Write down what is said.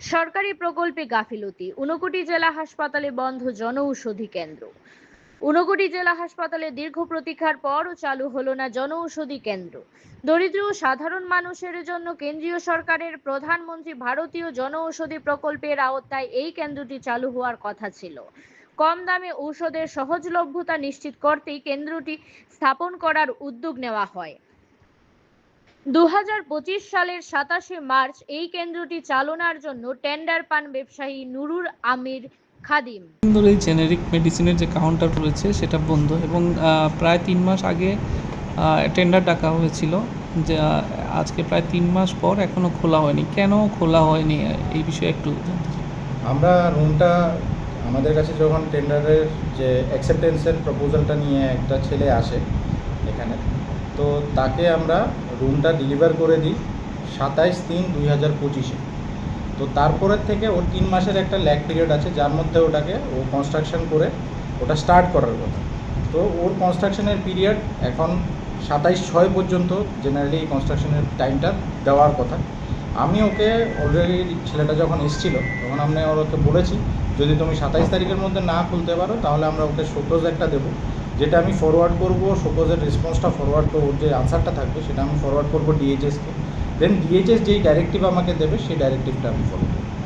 সরকারি প্রকল্পে গাফিলতি। ঊনকোটি জেলা হাসপাতালে বন্ধ জনঔষধি কেন্দ্র। ঊনকোটি জেলা হাসপাতালে দীর্ঘ প্রতীক্ষার পরও চালু হলো না জনঔষধি কেন্দ্র। দরিদ্র ও সাধারণ মানুষের জন্য কেন্দ্রীয় সরকারের প্রধানমন্ত্রী ভারতীয় জনঔষধি প্রকল্পের আওতায় এই কেন্দ্রটি চালু হওয়ার কথা ছিল। কম দামে ঔষধের সহজলভ্যতা নিশ্চিত করতেই কেন্দ্রটি স্থাপন করার উদ্যোগ নেওয়া হয়। দু হাজার পঁচিশ সালের সাতাশে মার্চ এই কেন্দ্রটি চালনার জন্য টেন্ডার পান ব্যবসায়ী নুরুর আমির খাদিম। এই জেনেরিক মেডিসিনের যে কাউন্টার রয়েছে সেটা বন্ধ এবং প্রায় তিন মাস আগে টেন্ডার ডাকা হয়েছিল যে আজকে প্রায় তিন মাস পর এখনও খোলা হয়নি। কেন খোলা হয়নি? এই বিষয়ে একটু জানতে চাই। আমরা রুমটা আমাদের কাছে যখন টেন্ডারের যে অ্যাকসেপ্টেন্সের প্রপোজালটা নিয়ে একটা ছেলে আসে এখানে তো তাকে আমরা রুমটা ডেলিভার করে দিই সাতাইশ তিন দুই হাজার পঁচিশে। তো তারপরের থেকে ওর তিন মাসের একটা ল্যাগ পিরিয়ড আছে, যার মধ্যে ওটাকে ও কনস্ট্রাকশন করে ওটা স্টার্ট করার কথা। তো ওর কনস্ট্রাকশনের পিরিয়ড এখন সাতাইশ ছয় পর্যন্ত জেনারেলি এই কনস্ট্রাকশনের টাইমটা দেওয়ার কথা। আমি ওকে অলরেডি ছেলেটা যখন এসেছিল, তখন আমরা ওকে বলেছি, যদি তুমি সাতাইশ তারিখের মধ্যে না খুলতে পারো, তাহলে আমরা ওকে শোকোজ একটা দেবো। যেটা আমি ফরওয়ার্ড করব সপোজের রেসপন্সটা ফরওয়ার্ড করব যে আনসারটা থাকবে, সেটা আমি ফরওয়ার্ড করব ডিএইচএসকে দেন ডিএইচএস যেই ডাইরেক্টিভ আমাকে দেবে, সেই ডাইরেক্টিভটা আমি ফলো করব।